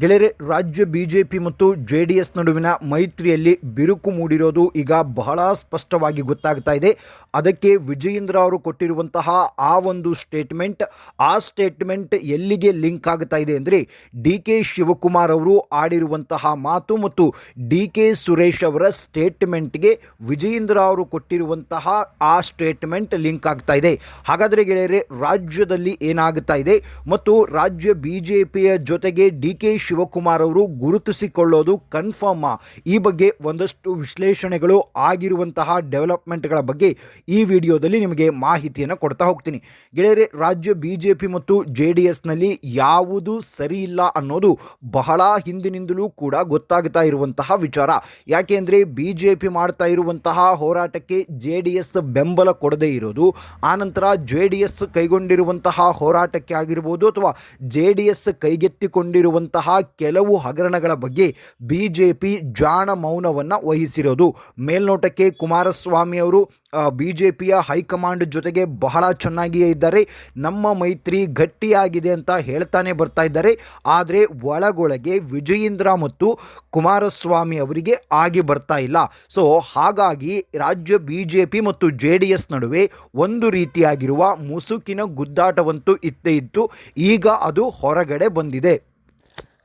ಗೆಳೆಯರೆ, ರಾಜ್ಯ ಬಿಜೆಪಿ ಮತ್ತು ಜೆ ಡಿ ಎಸ್ ನಡುವಿನ ಮೈತ್ರಿಯಲ್ಲಿ ಬಿರುಕು ಮೂಡಿರೋದು ಈಗ ಬಹಳ ಸ್ಪಷ್ಟವಾಗಿ ಗೊತ್ತಾಗ್ತಾ ಇದೆ. ಅದಕ್ಕೆ ವಿಜಯೇಂದ್ರ ಅವರು ಕೊಟ್ಟಿರುವಂತಹ ಆ ಒಂದು ಸ್ಟೇಟ್ಮೆಂಟ್ ಆ ಸ್ಟೇಟ್ಮೆಂಟ್ ಎಲ್ಲಿಗೆ ಲಿಂಕ್ ಆಗ್ತಾ ಇದೆ ಅಂದರೆ ಡಿ ಕೆ ಶಿವಕುಮಾರ್ ಅವರು ಆಡಿರುವಂತಹ ಮಾತು ಮತ್ತು ಡಿ ಕೆ ಸುರೇಶ್ ಅವರ ಸ್ಟೇಟ್ಮೆಂಟ್ಗೆ ವಿಜಯೇಂದ್ರ ಅವರು ಕೊಟ್ಟಿರುವಂತಹ ಆ ಸ್ಟೇಟ್ಮೆಂಟ್ ಲಿಂಕ್ ಆಗ್ತಾ ಇದೆ. ಹಾಗಾದರೆ ಗೆಳೆಯರೆ, ರಾಜ್ಯದಲ್ಲಿ ಏನಾಗ್ತಾ ಇದೆ ಮತ್ತು ರಾಜ್ಯ ಬಿ ಜೆ ಪಿಯ ಜೊತೆಗೆ ಡಿ ಕೆ ಶಿವಕುಮಾರ್ ಅವರು ಗುರುತಿಸಿಕೊಳ್ಳೋದು ಕನ್ಫರ್ಮ್. ಈ ಬಗ್ಗೆ ಒಂದಷ್ಟು ವಿಶ್ಲೇಷಣೆಗಳು ಆಗಿರುವಂತಹ ಡೆವಲಪ್ಮೆಂಟ್ಗಳ ಬಗ್ಗೆ ಈ ವಿಡಿಯೋದಲ್ಲಿ ನಿಮಗೆ ಮಾಹಿತಿಯನ್ನು ಕೊಡ್ತಾ ಹೋಗ್ತೀನಿ. ಗೆಳೆಯರೆ, ರಾಜ್ಯ ಬಿ ಜೆ ಪಿ ಮತ್ತು ಜೆ ಡಿ ಎಸ್ನಲ್ಲಿ ಯಾವುದು ಸರಿ ಇಲ್ಲ ಅನ್ನೋದು ಬಹಳ ಹಿಂದಿನಿಂದಲೂ ಕೂಡ ಗೊತ್ತಾಗ್ತಾ ಇರುವಂತಹ ವಿಚಾರ. ಯಾಕೆಂದರೆ ಬಿ ಜೆ ಪಿ ಮಾಡ್ತಾ ಇರುವಂತಹ ಹೋರಾಟಕ್ಕೆ ಜೆ ಡಿ ಎಸ್ ಬೆಂಬಲ ಕೊಡದೇ ಇರೋದು, ಆನಂತರ ಜೆ ಡಿ ಎಸ್ ಕೈಗೊಂಡಿರುವಂತಹ ಹೋರಾಟಕ್ಕೆ ಆಗಿರ್ಬೋದು ಅಥವಾ ಜೆ ಡಿ ಎಸ್ ಕೈಗೆತ್ತಿಕೊಂಡಿರುವಂತಹ ಕೆಲವು ಹಗರಣಗಳ ಬಗ್ಗೆ ಬಿ ಜೆ ಪಿ ಜಾಣ ಮೌನವನ್ನು ವಹಿಸಿರೋದು. ಮೇಲ್ನೋಟಕ್ಕೆ ಕುಮಾರಸ್ವಾಮಿ ಅವರು ಬಿ ಜೆ ಪಿಯ ಹೈಕಮಾಂಡ್ ಜೊತೆಗೆ ಬಹಳ ಚೆನ್ನಾಗಿಯೇ ಇದ್ದಾರೆ. ನಮ್ಮ ಮೈತ್ರಿ ಗಟ್ಟಿಯಾಗಿದೆ ಅಂತ ಹೇಳ್ತಾನೆ ಬರ್ತಾ ಇದ್ದಾರೆ. ಆದರೆ ಒಳಗೊಳಗೆ ವಿಜಯೇಂದ್ರ ಮತ್ತು ಕುಮಾರಸ್ವಾಮಿ ಅವರಿಗೆ ಆಗಿ ಬರ್ತಾ ಇಲ್ಲ. ಸೊ, ಹಾಗಾಗಿ ರಾಜ್ಯ ಬಿ ಮತ್ತು ಜೆ ಡಿ ಎಸ್ ನಡುವೆ ಒಂದು ರೀತಿಯಾಗಿರುವ ಮುಸುಕಿನ ಗುದ್ದಾಟವಂತೂ ಇತ್ತೇ ಇತ್ತು. ಈಗ ಅದು ಹೊರಗಡೆ ಬಂದಿದೆ.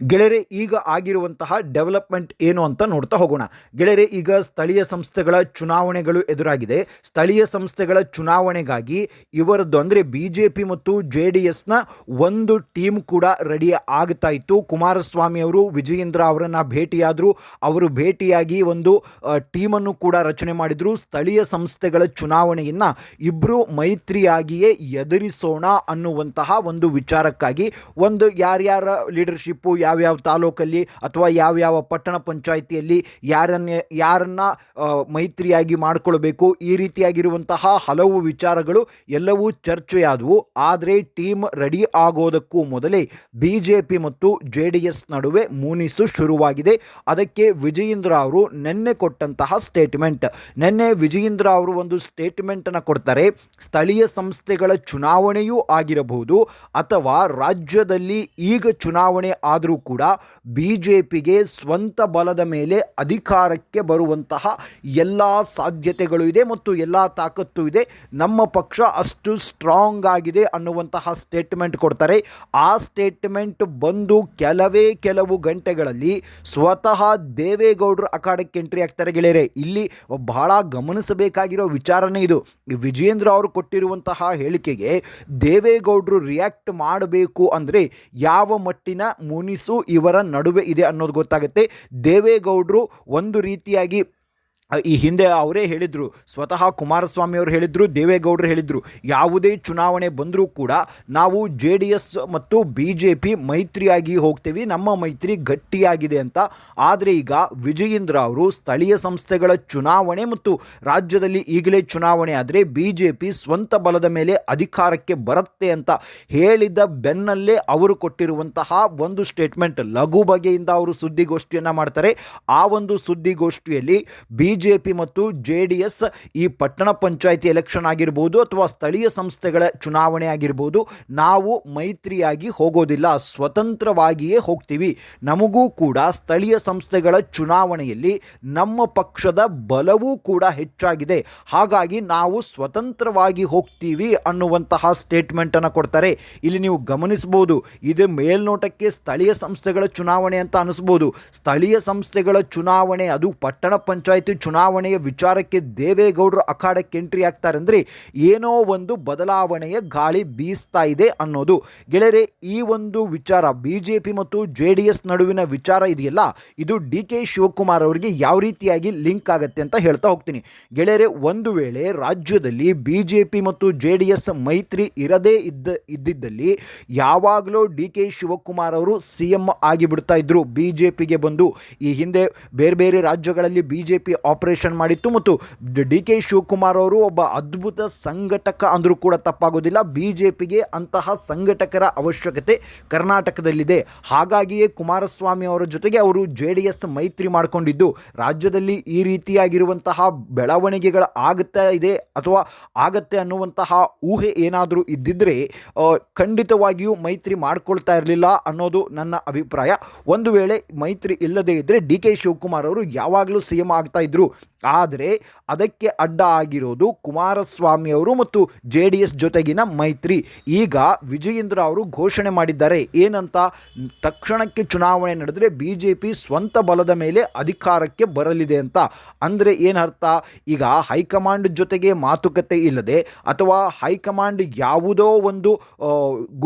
ಗೆಳೆಯರೆ, ಈಗ ಆಗಿರುವಂತಹ ಡೆವಲಪ್ಮೆಂಟ್ ಏನು ಅಂತ ನೋಡ್ತಾ ಹೋಗೋಣ. ಗೆಳೆಯರೆ, ಈಗ ಸ್ಥಳೀಯ ಸಂಸ್ಥೆಗಳ ಚುನಾವಣೆಗಳು ಎದುರಾಗಿದೆ. ಸ್ಥಳೀಯ ಸಂಸ್ಥೆಗಳ ಚುನಾವಣೆಗಾಗಿ ಇವರದ್ದು ಅಂದರೆ ಬಿ ಜೆ ಪಿ ಮತ್ತು ಜೆ ಡಿ ಎಸ್ನ ಒಂದು ಟೀಮ್ ಕೂಡ ರೆಡಿ ಆಗ್ತಾ ಇತ್ತು. ಕುಮಾರಸ್ವಾಮಿ ಅವರು, ವಿಜಯೇಂದ್ರ ಅವರನ್ನು ಭೇಟಿಯಾದರು. ಅವರು ಭೇಟಿಯಾಗಿ ಒಂದು ಟೀಮನ್ನು ಕೂಡ ರಚನೆ ಮಾಡಿದರು. ಸ್ಥಳೀಯ ಸಂಸ್ಥೆಗಳ ಚುನಾವಣೆಯನ್ನು ಇಬ್ಬರು ಮೈತ್ರಿಯಾಗಿಯೇ ಎದುರಿಸೋಣ ಅನ್ನುವಂತಹ ಒಂದು ವಿಚಾರಕ್ಕಾಗಿ ಒಂದು ಯಾರ್ಯಾರ ಲೀಡರ್ಶಿಪ್ಪು ಯಾವ್ಯಾವ ತಾಲೂಕಲ್ಲಿ ಅಥವಾ ಯಾವ್ಯಾವ ಪಟ್ಟಣ ಪಂಚಾಯಿತಿಯಲ್ಲಿ ಯಾರನ್ನ ಯಾರನ್ನ ಮೈತ್ರಿಯಾಗಿ ಮಾಡಿಕೊಳ್ಬೇಕು, ಈ ರೀತಿಯಾಗಿರುವಂತಹ ಹಲವು ವಿಚಾರಗಳು ಎಲ್ಲವೂ ಚರ್ಚೆಯಾದವು. ಆದರೆ ಟೀಮ್ ರೆಡಿ ಆಗೋದಕ್ಕೂ ಮೊದಲೇ ಬಿ ಜೆ ಪಿ ಮತ್ತು ಜೆ ನಡುವೆ ಮೂನಿಸು ಶುರುವಾಗಿದೆ. ಅದಕ್ಕೆ ವಿಜಯೇಂದ್ರ ಅವರು ನಿನ್ನೆ ಕೊಟ್ಟಂತಹ ಸ್ಟೇಟ್ಮೆಂಟ್ ನಿನ್ನೆ ವಿಜಯೇಂದ್ರ ಅವರು ಒಂದು ಸ್ಟೇಟ್ಮೆಂಟನ್ನು ಕೊಡ್ತಾರೆ, ಸ್ಥಳೀಯ ಸಂಸ್ಥೆಗಳ ಚುನಾವಣೆಯೂ ಆಗಿರಬಹುದು ಅಥವಾ ರಾಜ್ಯದಲ್ಲಿ ಈಗ ಚುನಾವಣೆ ಆದರೂ ಕೂಡ ಬಿ ಜೆ ಪಿಗೆ ಸ್ವಂತ ಬಲದ ಮೇಲೆ ಅಧಿಕಾರಕ್ಕೆ ಬರುವಂತಹ ಎಲ್ಲ ಸಾಧ್ಯತೆಗಳು ಇದೆ ಮತ್ತು ಎಲ್ಲ ತಾಕತ್ತು ಇದೆ. ನಮ್ಮ ಪಕ್ಷ ಅಷ್ಟು ಸ್ಟ್ರಾಂಗ್ ಆಗಿದೆ ಅನ್ನುವಂತಹ ಸ್ಟೇಟ್ಮೆಂಟ್ ಕೊಡ್ತಾರೆ. ಆ ಸ್ಟೇಟ್ಮೆಂಟ್ ಬಂದು ಕೆಲವೇ ಕೆಲವು ಗಂಟೆಗಳಲ್ಲಿ ಸ್ವತಃ ದೇವೇಗೌಡರು ಅಖಾಡಕ್ಕೆ ಎಂಟ್ರಿ ಆಗ್ತಾರೆ ಗೆಳೆಯರೆ. ಇಲ್ಲಿ ಬಹಳ ಗಮನಿಸಬೇಕಾಗಿರೋ ವಿಚಾರನೇ ಇದು. ವಿಜಯೇಂದ್ರ ಅವರು ಕೊಟ್ಟಿರುವಂತಹ ಹೇಳಿಕೆಗೆ ದೇವೇಗೌಡರು ರಿಯಾಕ್ಟ್ ಮಾಡಬೇಕು ಅಂದರೆ ಯಾವ ಮಟ್ಟಿನ ಮುನಿಸು ಇವರ ನಡುವೆ ಇದೆ ಅನ್ನೋದು ಗೊತ್ತಾಗುತ್ತೆ. ದೇವೇಗೌಡರು ಒಂದು ರೀತಿಯಾಗಿ ಈ ಹಿಂದೆ ಅವರೇ ಹೇಳಿದರು, ಸ್ವತಃ ಕುಮಾರಸ್ವಾಮಿ ಅವರು ಹೇಳಿದರು, ದೇವೇಗೌಡರು ಹೇಳಿದರು, ಯಾವುದೇ ಚುನಾವಣೆ ಬಂದರೂ ಕೂಡ ನಾವು ಜೆ ಡಿ ಎಸ್ ಮತ್ತು ಬಿ ಜೆ ಪಿ ಮೈತ್ರಿಯಾಗಿ ಹೋಗ್ತೀವಿ, ನಮ್ಮ ಮೈತ್ರಿ ಗಟ್ಟಿಯಾಗಿದೆ ಅಂತ. ಆದರೆ ಈಗ ವಿಜಯೇಂದ್ರ ಅವರು ಸ್ಥಳೀಯ ಸಂಸ್ಥೆಗಳ ಚುನಾವಣೆ ಮತ್ತು ರಾಜ್ಯದಲ್ಲಿ ಈಗಲೇ ಚುನಾವಣೆ ಆದರೆ ಬಿ ಜೆ ಪಿ ಸ್ವಂತ ಬಲದ ಮೇಲೆ ಅಧಿಕಾರಕ್ಕೆ ಬರುತ್ತೆ ಅಂತ ಹೇಳಿದ ಬೆನ್ನಲ್ಲೇ ಅವರು ಕೊಟ್ಟಿರುವಂತಹ ಒಂದು ಸ್ಟೇಟ್ಮೆಂಟ್ ಲಘು ಬಗೆಯಿಂದ ಅವರು ಸುದ್ದಿಗೋಷ್ಠಿಯನ್ನು ಮಾಡ್ತಾರೆ. ಆ ಒಂದು ಸುದ್ದಿಗೋಷ್ಠಿಯಲ್ಲಿ ಬಿ ಜೆ ಪಿ ಮತ್ತು ಜೆ ಈ ಪಟ್ಟಣ ಪಂಚಾಯಿತಿ ಎಲೆಕ್ಷನ್ ಆಗಿರ್ಬೋದು ಅಥವಾ ಸ್ಥಳೀಯ ಸಂಸ್ಥೆಗಳ ಚುನಾವಣೆ ಆಗಿರ್ಬೋದು, ನಾವು ಮೈತ್ರಿಯಾಗಿ ಹೋಗೋದಿಲ್ಲ, ಸ್ವತಂತ್ರವಾಗಿಯೇ ಹೋಗ್ತೀವಿ. ನಮಗೂ ಕೂಡ ಸ್ಥಳೀಯ ಸಂಸ್ಥೆಗಳ ಚುನಾವಣೆಯಲ್ಲಿ ನಮ್ಮ ಪಕ್ಷದ ಬಲವೂ ಕೂಡ ಹೆಚ್ಚಾಗಿದೆ. ಹಾಗಾಗಿ ನಾವು ಸ್ವತಂತ್ರವಾಗಿ ಹೋಗ್ತೀವಿ ಅನ್ನುವಂತಹ ಸ್ಟೇಟ್ಮೆಂಟನ್ನು ಕೊಡ್ತಾರೆ. ಇಲ್ಲಿ ನೀವು ಗಮನಿಸ್ಬೋದು ಇದು ಮೇಲ್ನೋಟಕ್ಕೆ ಸ್ಥಳೀಯ ಸಂಸ್ಥೆಗಳ ಚುನಾವಣೆ ಅಂತ ಅನಿಸ್ಬೋದು ಸ್ಥಳೀಯ ಸಂಸ್ಥೆಗಳ ಚುನಾವಣೆ ಅದು ಪಟ್ಟಣ ಪಂಚಾಯಿತಿ ಚುನಾವಣೆಯ ವಿಚಾರಕ್ಕೆ ದೇವೇಗೌಡರು ಅಖಾಡಕ್ಕೆ ಎಂಟ್ರಿ ಆಗ್ತಾರೆ ಅಂದರೆ ಏನೋ ಒಂದು ಬದಲಾವಣೆಯ ಗಾಳಿ ಬೀಸ್ತಾ ಇದೆ ಅನ್ನೋದು. ಗೆಳೆಯರೆ, ಈ ಒಂದು ವಿಚಾರ ಬಿ ಮತ್ತು ಜೆ ಡಿ ಎಸ್ ನಡುವಿನ ವಿಚಾರ ಇದೆಯಲ್ಲ? ಇದು ಡಿ ಕೆ ಶಿವಕುಮಾರ್ ಅವರಿಗೆ ಯಾವ ರೀತಿಯಾಗಿ ಲಿಂಕ್ ಆಗುತ್ತೆ ಅಂತ ಹೇಳ್ತಾ ಹೋಗ್ತೀನಿ. ಗೆಳೆಯರೆ, ಒಂದು ವೇಳೆ ರಾಜ್ಯದಲ್ಲಿ ಬಿ ಮತ್ತು ಜೆ ಡಿ ಎಸ್ ಮೈತ್ರಿ ಇರದೇ ಇದ್ದ, ಇದ್ದಿದ್ದಲ್ಲಿ ಯಾವಾಗಲೂ ಡಿ ಕೆ ಶಿವಕುಮಾರ್ ಅವರು ಸಿ ಎಂ ಆಗಿಬಿಡ್ತಾ ಇದ್ರು. ಬಿ ಬಂದು ಈ ಹಿಂದೆ ಬೇರೆ ಬೇರೆ ರಾಜ್ಯಗಳಲ್ಲಿ ಬಿಜೆಪಿ ಪಿ ಆಪರೇಷನ್ ಮಾಡಿತ್ತು ಮತ್ತು ಡಿ ಕೆ ಶಿವಕುಮಾರ್ ಅವರು ಒಬ್ಬ ಅದ್ಭುತ ಸಂಘಟಕ ಅಂದರೂ ಕೂಡ ತಪ್ಪಾಗೋದಿಲ್ಲ. ಬಿ ಜೆ ಪಿಗೆ ಅಂತಹ ಸಂಘಟಕರ ಅವಶ್ಯಕತೆ ಕರ್ನಾಟಕದಲ್ಲಿದೆ. ಹಾಗಾಗಿಯೇ ಕುಮಾರಸ್ವಾಮಿ ಅವರ ಜೊತೆಗೆ ಅವರು ಜೆ ಡಿ ಎಸ್ ಮೈತ್ರಿ ಮಾಡಿಕೊಂಡಿದ್ದು. ರಾಜ್ಯದಲ್ಲಿ ಈ ರೀತಿಯಾಗಿರುವಂತಹ ಬೆಳವಣಿಗೆಗಳ ಆಗುತ್ತಾ ಇದೆ ಅಥವಾ ಆಗತ್ತೆ ಅನ್ನುವಂತಹ ಊಹೆ ಏನಾದರೂ ಇದ್ದಿದ್ದರೆ ಖಂಡಿತವಾಗಿಯೂ ಮೈತ್ರಿ ಮಾಡ್ಕೊಳ್ತಾ ಇರಲಿಲ್ಲ ಅನ್ನೋದು ನನ್ನ ಅಭಿಪ್ರಾಯ. ಒಂದು ವೇಳೆ ಮೈತ್ರಿ ಇಲ್ಲದೇ ಇದ್ದರೆ ಡಿ ಕೆ ಶಿವಕುಮಾರ್ ಅವರು ಯಾವಾಗಲೂ ಸಿ ಎಂ ಆಗ್ತಾ ಇದ್ರು. you ಆದರೆ ಅದಕ್ಕೆ ಅಡ್ಡ ಆಗಿರೋದು ಕುಮಾರಸ್ವಾಮಿ ಅವರು ಮತ್ತು ಜೆ ಡಿ ಎಸ್ ಜೊತೆಗಿನ ಮೈತ್ರಿ. ಈಗ ವಿಜಯೇಂದ್ರ ಅವರು ಘೋಷಣೆ ಮಾಡಿದ್ದಾರೆ. ಏನಂತ? ತಕ್ಷಣಕ್ಕೆ ಚುನಾವಣೆ ನಡೆದರೆ ಬಿ ಜೆ ಪಿ ಸ್ವಂತ ಬಲದ ಮೇಲೆ ಅಧಿಕಾರಕ್ಕೆ ಬರಲಿದೆ ಅಂತ. ಅಂದರೆ ಏನರ್ಥ ಈಗ ಹೈಕಮಾಂಡ್ ಜೊತೆಗೆ ಮಾತುಕತೆ ಇಲ್ಲದೆ ಅಥವಾ ಹೈಕಮಾಂಡ್ ಯಾವುದೋ ಒಂದು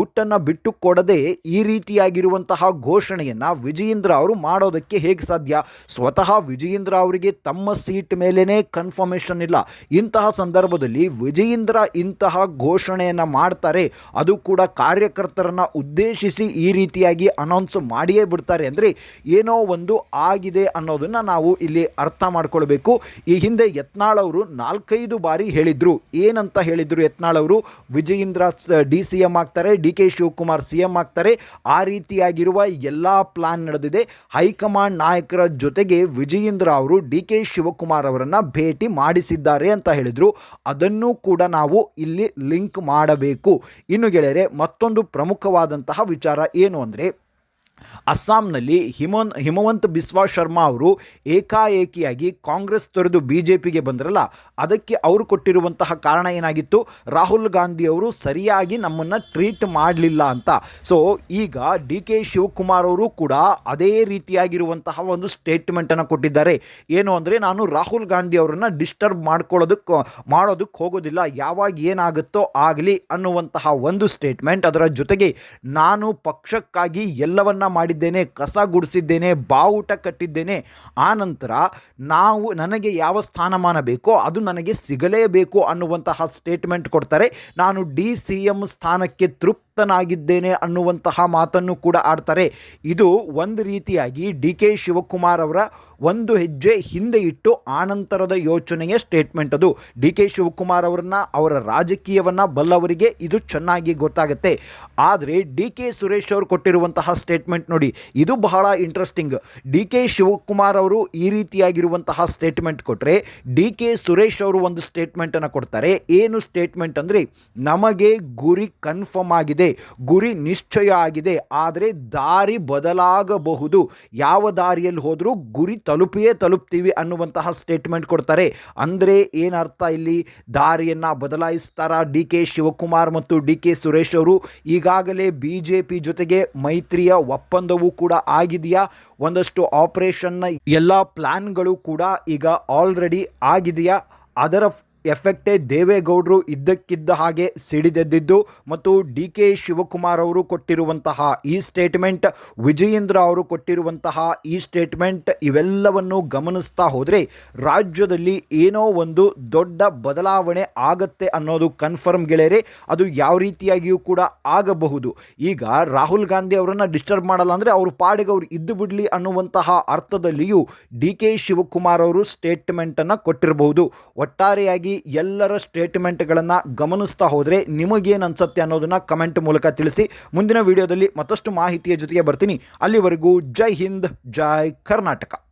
ಗುಟ್ಟನ್ನು ಬಿಟ್ಟು ಕೊಡದೆ ಈ ರೀತಿಯಾಗಿರುವಂತಹ ಘೋಷಣೆಯನ್ನು ವಿಜಯೇಂದ್ರ ಅವರು ಮಾಡೋದಕ್ಕೆ ಹೇಗೆ ಸಾಧ್ಯ? ಸ್ವತಃ ವಿಜಯೇಂದ್ರ ಅವರಿಗೆ ತಮ್ಮ ಸೀಟ್ ಮೇಲೇ ಕನ್ಫರ್ಮೇಷನ್ ಇಲ್ಲ. ಇಂತಹ ಸಂದರ್ಭದಲ್ಲಿ ವಿಜಯೇಂದ್ರ ಇಂತಹ ಘೋಷಣೆಯನ್ನು ಮಾಡ್ತಾರೆ. ಅದು ಕೂಡ ಕಾರ್ಯಕರ್ತರನ್ನು ಉದ್ದೇಶಿಸಿ ಈ ರೀತಿಯಾಗಿ ಅನೌನ್ಸ್ ಮಾಡಿಯೇ ಬಿಡ್ತಾರೆ ಅಂದರೆ ಏನೋ ಒಂದು ಆಗಿದೆ ಅನ್ನೋದನ್ನು ನಾವು ಇಲ್ಲಿ ಅರ್ಥ ಮಾಡ್ಕೊಳ್ಬೇಕು. ಈ ಹಿಂದೆ ಯತ್ನಾಳ್ ಅವರು ನಾಲ್ಕೈದು ಬಾರಿ ಹೇಳಿದ್ರು. ಏನಂತ ಹೇಳಿದ್ರು ಯತ್ನಾಳ್ ಅವರು? ವಿಜಯೇಂದ್ರ ಡಿ ಸಿ ಎಂ ಆಗ್ತಾರೆ, D K Shivakumar C M ಆಗ್ತಾರೆ. ಆ ರೀತಿಯಾಗಿರುವ ಎಲ್ಲ ಪ್ಲಾನ್ ನಡೆದಿದೆ. ಹೈಕಮಾಂಡ್ ನಾಯಕರ ಜೊತೆಗೆ ವಿಜಯೇಂದ್ರ ಅವರು, ಡಿ ಕೆ ಶಿವಕುಮಾರ್ ಅವರನ್ನು ಭೇಟಿ ಮಾಡಿಸಿದ್ದಾರೆ ಅಂತ ಹೇಳಿದರು. ಅದನ್ನು ಕೂಡ ನಾವು ಇಲ್ಲಿ ಲಿಂಕ್ ಮಾಡಬೇಕು. ಇನ್ನು ಗೆಳೆಯರೆ, ಮತ್ತೊಂದು ಪ್ರಮುಖವಾದಂತಹ ವಿಚಾರ ಏನು ಅಂದರೆ ಅಸ್ಸಾಂನಲ್ಲಿ ಹಿಮನ್, ಹಿಮವಂತ್ ಬಿಸ್ವಾ ಶರ್ಮಾ ಅವರು ಏಕಾಏಕಿಯಾಗಿ ಕಾಂಗ್ರೆಸ್ ತೊರೆದು ಬಿ ಜೆ ಪಿಗೆ ಬಂದರಲ್ಲ, ಅದಕ್ಕೆ ಅವರು ಕೊಟ್ಟಿರುವಂತಹ ಕಾರಣ ಏನಾಗಿತ್ತು? ರಾಹುಲ್ ಗಾಂಧಿ ಅವರು ಸರಿಯಾಗಿ ನಮ್ಮನ್ನು ಟ್ರೀಟ್ ಮಾಡಲಿಲ್ಲ ಅಂತ. ಸೊ ಈಗ ಡಿ ಕೆ ಶಿವಕುಮಾರ್ ಅವರು ಕೂಡ ಅದೇ ರೀತಿಯಾಗಿರುವಂತಹ ಒಂದು ಸ್ಟೇಟ್ಮೆಂಟನ್ನು ಕೊಟ್ಟಿದ್ದಾರೆ. ಏನು ಅಂದರೆ ನಾನು ರಾಹುಲ್ ಗಾಂಧಿ ಅವರನ್ನು ಡಿಸ್ಟರ್ಬ್ ಮಾಡ್ಕೊಳ್ಳೋದಕ್ಕೆ ಮಾಡೋದಕ್ಕೆ ಹೋಗೋದಿಲ್ಲ. ಯಾವಾಗ ಏನಾಗುತ್ತೋ ಆಗಲಿ ಅನ್ನುವಂತಹ ಒಂದು ಸ್ಟೇಟ್ಮೆಂಟ್ ಅದರ ಜೊತೆಗೆ ನಾನು ಪಕ್ಷಕ್ಕಾಗಿ ಎಲ್ಲವನ್ನ ಮಾಡಿದ್ದೇನೆ, ಕಸ ಗುಡಿಸಿದ್ದೇನೆ ಬಾವುಟ ಕಟ್ಟಿದ್ದೇನೆ. ಆ ನಂತರ ನಾವು ನನಗೆ ಯಾವ ಸ್ಥಾನಮಾನ ಬೇಕೋ ಅದು ನನಗೆ ಸಿಗಲೇಬೇಕು ಅನ್ನುವಂತಹ ಸ್ಟೇಟ್ಮೆಂಟ್ ಕೊಡ್ತಾರೆ. ನಾನು ಡಿ ಸಿ ಎಂ ಸ್ಥಾನಕ್ಕೆ ತೃಪ್ತನಾಗಿದ್ದೇನೆ ಅನ್ನುವಂತಹ ಮಾತನ್ನು ಕೂಡ ಆಡ್ತಾರೆ. ಇದು ಒಂದು ರೀತಿಯಾಗಿ ಡಿ ಕೆ ಶಿವಕುಮಾರ್ ಅವರ ಒಂದು ಹೆಜ್ಜೆ ಹಿಂದೆ ಇಟ್ಟು ಆನಂತರದ ಯೋಚನೆಯ ಸ್ಟೇಟ್ಮೆಂಟ್ ಅದು. ಡಿ ಕೆ ಶಿವಕುಮಾರ್ ಅವರನ್ನ, ಅವರ ರಾಜಕೀಯವನ್ನು ಬಲ್ಲವರಿಗೆ ಇದು ಚೆನ್ನಾಗಿ ಗೊತ್ತಾಗುತ್ತೆ. ಆದರೆ ಡಿ ಕೆ ಸುರೇಶ್ ಅವರು ಕೊಟ್ಟಿರುವಂತಹ ಸ್ಟೇಟ್ಮೆಂಟ್ ನೋಡಿ, ಇದು ಬಹಳ ಇಂಟ್ರೆಸ್ಟಿಂಗ್ ಡಿ ಕೆ ಶಿವಕುಮಾರ್ ಅವರು ಈ ರೀತಿಯಾಗಿರುವಂತಹ ಸ್ಟೇಟ್ಮೆಂಟ್ ಕೊಟ್ಟರೆ ಡಿ ಕೆ ಸುರೇಶ್ ಅವರು ಒಂದು ಸ್ಟೇಟ್ಮೆಂಟನ್ನು ಕೊಡ್ತಾರೆ. ಏನು ಸ್ಟೇಟ್ಮೆಂಟ್ ಅಂದರೆ, ನಮಗೆ ಗುರಿ ಕನ್ಫರ್ಮ್ ಆಗಿದೆ. ಗುರಿ ನಿಶ್ಚಯ ಆಗಿದೆ ಆದರೆ ದಾರಿ ಬದಲಾಗಬಹುದು. ಯಾವ ದಾರಿಯಲ್ಲಿ ಹೋದರೂ ಗುರಿ ತಲುಪಿಯೇ ತಲುಪ್ತೀವಿ ಅನ್ನುವಂತಹ ಸ್ಟೇಟ್ಮೆಂಟ್ ಕೊಡ್ತಾರೆ. ಅಂದರೆ ಏನರ್ಥ ಇಲ್ಲಿ? ದಾರಿಯನ್ನು ಬದಲಾಯಿಸ್ತಾರ ಡಿ ಕೆ ಶಿವಕುಮಾರ್ ಮತ್ತು ಡಿ ಕೆ ಸುರೇಶ್ ಅವರು? ಈಗಾಗಲೇ ಬಿ ಜೆ ಪಿ ಜೊತೆಗೆ ಮೈತ್ರಿಯ ಒಪ್ಪಂದವೂ ಕೂಡ ಆಗಿದೆಯಾ? ಒಂದಷ್ಟು ಆಪರೇಷನ್ನ ಎಲ್ಲ ಪ್ಲ್ಯಾನ್ಗಳು ಕೂಡ ಈಗ ಆಲ್ರೆಡಿ ಆಗಿದೆಯಾ? ಅದರ ಎಫೆಕ್ಟೇ ದೇವೇಗೌಡರು ಇದ್ದಕ್ಕಿದ್ದ ಹಾಗೆ ಸಿಡಿದೆದ್ದಿದ್ದು ಮತ್ತು ಡಿ ಕೆ ಶಿವಕುಮಾರ್ ಅವರು ಕೊಟ್ಟಿರುವಂತಹ ಈ ಸ್ಟೇಟ್ಮೆಂಟ್, ವಿಜಯೇಂದ್ರ ಅವರು ಕೊಟ್ಟಿರುವಂತಹ ಈ ಸ್ಟೇಟ್ಮೆಂಟ್ ಇವೆಲ್ಲವನ್ನು ಗಮನಿಸ್ತಾ ಹೋದರೆ ರಾಜ್ಯದಲ್ಲಿ ಏನೋ ಒಂದು ದೊಡ್ಡ ಬದಲಾವಣೆ ಆಗತ್ತೆ ಅನ್ನೋದು ಕನ್ಫರ್ಮ್ ಗೆಳೆಯರೆ, ಅದು ಯಾವ ರೀತಿಯಾಗಿಯೂ ಕೂಡ ಆಗಬಹುದು. ಈಗ ರಾಹುಲ್ ಗಾಂಧಿ ಅವರನ್ನು ಡಿಸ್ಟರ್ಬ್ ಮಾಡಲ್ಲ ಅಂದರೆ ಅವರು ಪಾಡಿಗೆ ಅವರು ಇದ್ದು ಬಿಡಲಿ ಅನ್ನುವಂತಹ ಅರ್ಥದಲ್ಲಿಯೂ ಡಿ ಕೆ ಶಿವಕುಮಾರ್ ಅವರು ಸ್ಟೇಟ್ಮೆಂಟನ್ನು ಕೊಟ್ಟಿರಬಹುದು. ಒಟ್ಟಾರೆಯಾಗಿ ಎಲ್ಲರ ಸ್ಟೇಟ್ಮೆಂಟ್ಗಳನ್ನು ಗಮನಿಸ್ತಾ ಹೋದರೆ ನಿಮಗೇನು ಅನ್ಸುತ್ತೆ ಅನ್ನೋದನ್ನು ಕಮೆಂಟ್ ಮೂಲಕ ತಿಳಿಸಿ. ಮುಂದಿನ ವಿಡಿಯೋದಲ್ಲಿ ಮತ್ತಷ್ಟು ಮಾಹಿತಿಯ ಜೊತೆಗೆ ಬರ್ತೀನಿ. ಅಲ್ಲಿವರೆಗೂ ಜೈ ಹಿಂದ್, ಜೈ ಕರ್ನಾಟಕ.